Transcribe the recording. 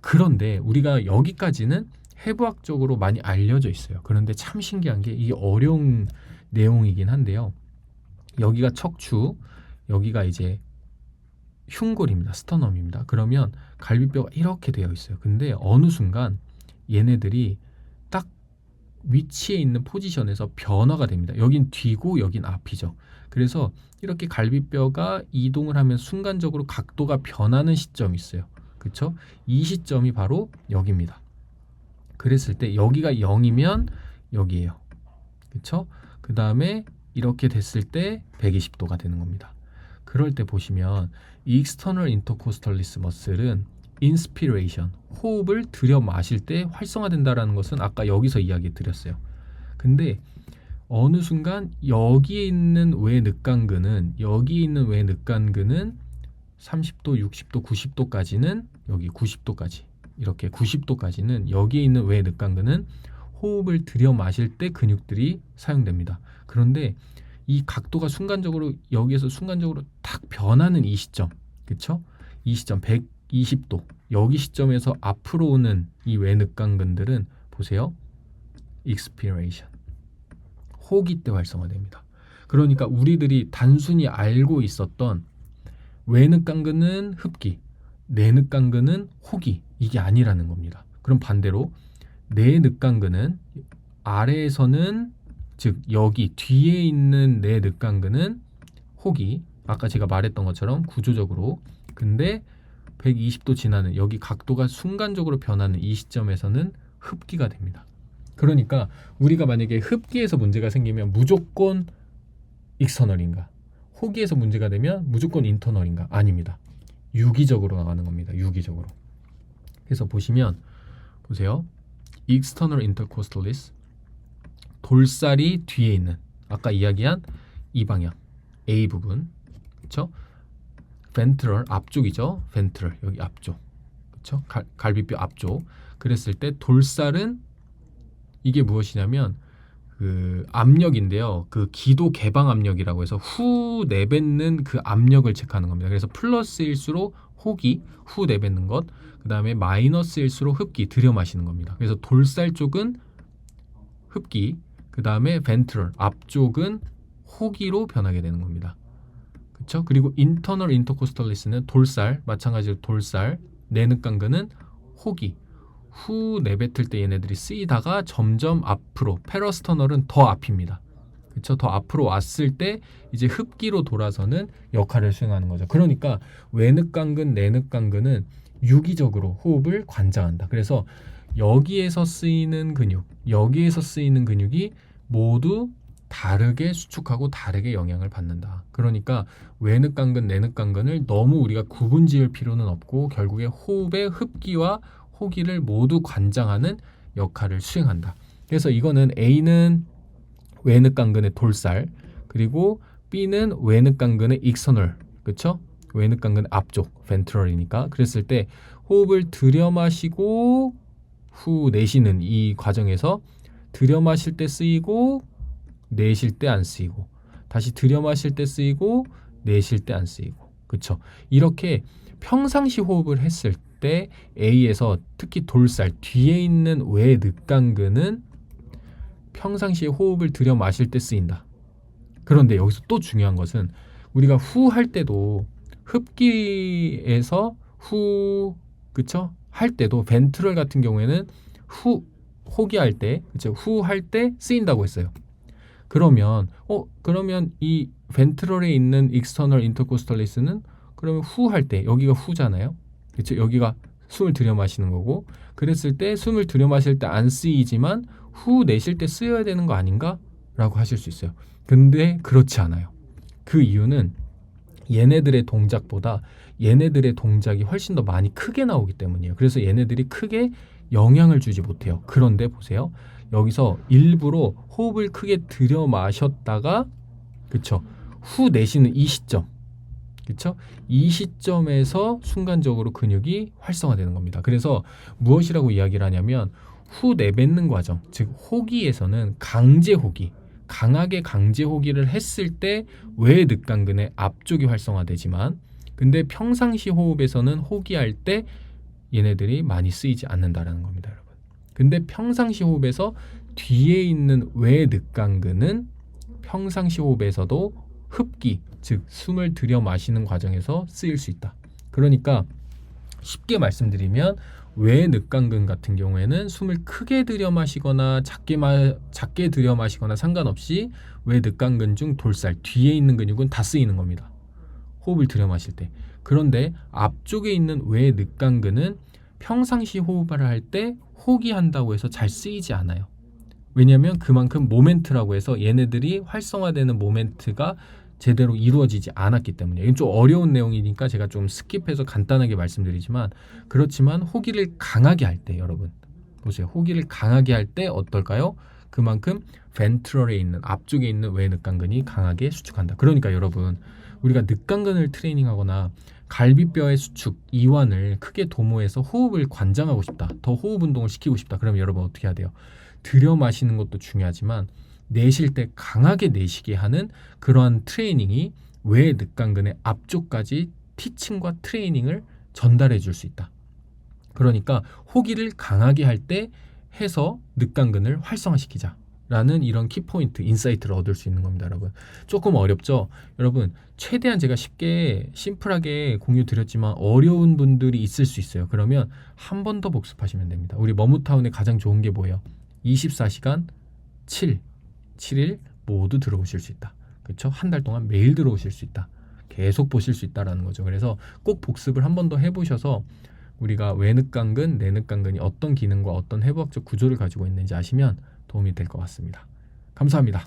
그런데 우리가 여기까지는 해부학적으로 많이 알려져 있어요. 그런데 참 신기한 게 이게 어려운 내용이긴 한데요. 여기가 척추, 여기가 이제 흉골입니다. 스터넘입니다. 그러면 갈비뼈가 이렇게 되어 있어요. 근데 어느 순간 얘네들이 딱 위치에 있는 포지션에서 변화가 됩니다. 여긴 뒤고 여긴 앞이죠. 그래서 이렇게 갈비뼈가 이동을 하면 순간적으로 각도가 변하는 시점이 있어요. 그렇죠? 이 시점이 바로 여기입니다. 그랬을 때 여기가 0이면 여기에요. 그렇죠? 그 다음에 이렇게 됐을 때 120도가 되는 겁니다. 그럴 때 보시면 이 external intercostalis muscle은 inspiration, 호흡을 들여 마실 때 활성화된다라는 것은 아까 여기서 이야기 드렸어요. 근데 어느 순간 여기에 있는 외 늑간근은 여기에 있는 외 늑간근은 30도, 60도, 90도까지는 여기 90도까지 이렇게 90도까지는 여기에 있는 외늑간근은 호흡을 들여 마실 때 근육들이 사용됩니다. 그런데 이 각도가 순간적으로 여기에서 순간적으로 탁 변하는 이 시점, 그쵸? 이 시점 120도 여기 시점에서 앞으로 오는 이 외늑간근들은 보세요. expiration 호기 때 활성화됩니다. 그러니까 우리들이 단순히 알고 있었던 외늑간근은 흡기, 내늑간근은 호기 이게 아니라는 겁니다. 그럼 반대로 내늑간근은 아래에서는 즉 여기 뒤에 있는 내늑간근은 호기 아까 제가 말했던 것처럼 구조적으로 근데 120도 지나는 여기 각도가 순간적으로 변하는 이 시점에서는 흡기가 됩니다. 그러니까 우리가 만약에 흡기에서 문제가 생기면 무조건 익스터널인가 호기에서 문제가 되면 무조건 인터널인가 아닙니다. 유기적으로 나가는 겁니다. 유기적으로. 그래서 보시면 보세요. external intercostalis 돌살이 뒤에 있는 아까 이야기한 이 방향 A 부분 그렇죠? ventral 앞쪽이죠. ventral 여기 앞쪽 그렇죠? 갈, 갈비뼈 앞쪽 그랬을 때 돌살은 이게 무엇이냐면 그 압력인데요. 그 기도 개방 압력이라고 해서 후 내뱉는 그 압력을 체크하는 겁니다. 그래서 플러스일수록 호기 후 내뱉는 것, 그 다음에 마이너스일수록 흡기 들여 마시는 겁니다. 그래서 돌살 쪽은 흡기, 그 다음에 벤트럴 앞쪽은 호기로 변하게 되는 겁니다. 그렇죠? 그리고 인터널 인터코스탈리스는 돌살 마찬가지로 돌살 내늑간근은 호기 후 내뱉을 때 얘네들이 쓰이다가 점점 앞으로 페러스터널은 더 앞입니다. 그렇죠? 더 앞으로 왔을 때 이제 흡기로 돌아서는 역할을 수행하는 거죠. 그러니까 외늑간근, 내늑간근은 유기적으로 호흡을 관장한다. 그래서 여기에서 쓰이는 근육, 여기에서 쓰이는 근육이 모두 다르게 수축하고 다르게 영향을 받는다. 그러니까 외늑간근, 내늑간근을 너무 우리가 구분 지을 필요는 없고 결국에 호흡의 흡기와 호기를 모두 관장하는 역할을 수행한다. 그래서 이거는 A는 외늑간근의 돌살, 그리고 B는 외늑간근의 익선널, 그렇죠? 외늑간근 앞쪽, 벤트럴이니까. 그랬을 때 호흡을 들여 마시고 후 내쉬는 이 과정에서 들여 마실 때 쓰이고 내쉴 때 안 쓰이고 다시 들여 마실 때 쓰이고 내쉴 때 안 쓰이고 그렇죠? 이렇게 평상시 호흡을 했을 때 A에서 특히 돌살 뒤에 있는 외늑간근은 평상시에 호흡을 들여 마실 때 쓰인다. 그런데 여기서 또 중요한 것은 우리가 후 할 때도 흡기에서 후 그쵸? 할 때도 벤트럴 같은 경우에는 후 호기할 때 그쵸? 후할 때 쓰인다고 했어요. 그러면 어 그러면 이 벤트럴에 있는 익스터널 인터코스탈리스는 그러면 후 할 때 여기가 후잖아요. 그렇죠? 여기가 숨을 들여 마시는 거고 그랬을 때 숨을 들여 마실 때 안 쓰이지만 후 내쉴 때 쓰여야 되는 거 아닌가? 라고 하실 수 있어요. 근데 그렇지 않아요. 그 이유는 얘네들의 동작보다 얘네들의 동작이 훨씬 더 많이 크게 나오기 때문이에요. 그래서 얘네들이 크게 영향을 주지 못해요. 그런데 보세요. 여기서 일부러 호흡을 크게 들여 마셨다가 그쵸? 후 내쉬는 이 시점 그렇죠? 이 시점에서 순간적으로 근육이 활성화되는 겁니다. 그래서 무엇이라고 이야기를 하냐면 후 내뱉는 과정, 즉 호기에서는 강제 호기, 강하게 강제 호기를 했을 때 외늑간근의 앞쪽이 활성화되지만 근데 평상시 호흡에서는 호기할 때 얘네들이 많이 쓰이지 않는다라는 겁니다, 여러분. 근데 평상시 호흡에서 뒤에 있는 외늑강근은 평상시 호흡에서도 흡기, 즉 숨을 들여 마시는 과정에서 쓰일 수 있다. 그러니까 쉽게 말씀드리면 외늑강근 같은 경우에는 숨을 크게 들여 마시거나 작게 마, 작게 들여 마시거나 상관없이 외늑강근 중 돌살 뒤에 있는 근육은 다 쓰이는 겁니다. 호흡을 들여 마실 때. 그런데 앞쪽에 있는 외늑강근은 평상시 호흡을 할 때 호기한다고 해서 잘 쓰이지 않아요. 왜냐하면 그만큼 모멘트라고 해서 얘네들이 활성화되는 모멘트가 제대로 이루어지지 않았기 때문에 이건 좀 어려운 내용이니까 제가 좀 스킵해서 간단하게 말씀드리지만 그렇지만 호기를 강하게 할 때 여러분 보세요 호기를 강하게 할 때 어떨까요? 그만큼 벤트럴에 있는 앞쪽에 있는 외늑강근이 강하게 수축한다. 그러니까 여러분 우리가 늑강근을 트레이닝하거나 갈비뼈의 수축, 이완을 크게 도모해서 호흡을 관장하고 싶다. 더 호흡 운동을 시키고 싶다. 그러면 여러분 어떻게 해야 돼요? 들여 마시는 것도 중요하지만 내쉴 때 강하게 내쉬게 하는 그러한 트레이닝이 외 늑강근의 앞쪽까지 티칭과 트레이닝을 전달해 줄 수 있다. 그러니까 호기를 강하게 할 때 해서 늑강근을 활성화시키자. 라는 이런 키포인트, 인사이트를 얻을 수 있는 겁니다, 여러분. 조금 어렵죠? 여러분, 최대한 제가 쉽게, 심플하게 공유 드렸지만 어려운 분들이 있을 수 있어요. 그러면 한 번 더 복습하시면 됩니다. 우리 머무타운의 가장 좋은 게 뭐예요? 24시간 7, 7일 모두 들어오실 수 있다. 그렇죠? 한 달 동안 매일 들어오실 수 있다. 계속 보실 수 있다라는 거죠. 그래서 꼭 복습을 한 번 더 해보셔서 우리가 외늑강근, 내늑강근이 어떤 기능과 어떤 해부학적 구조를 가지고 있는지 아시면 도움이 될 것 같습니다. 감사합니다.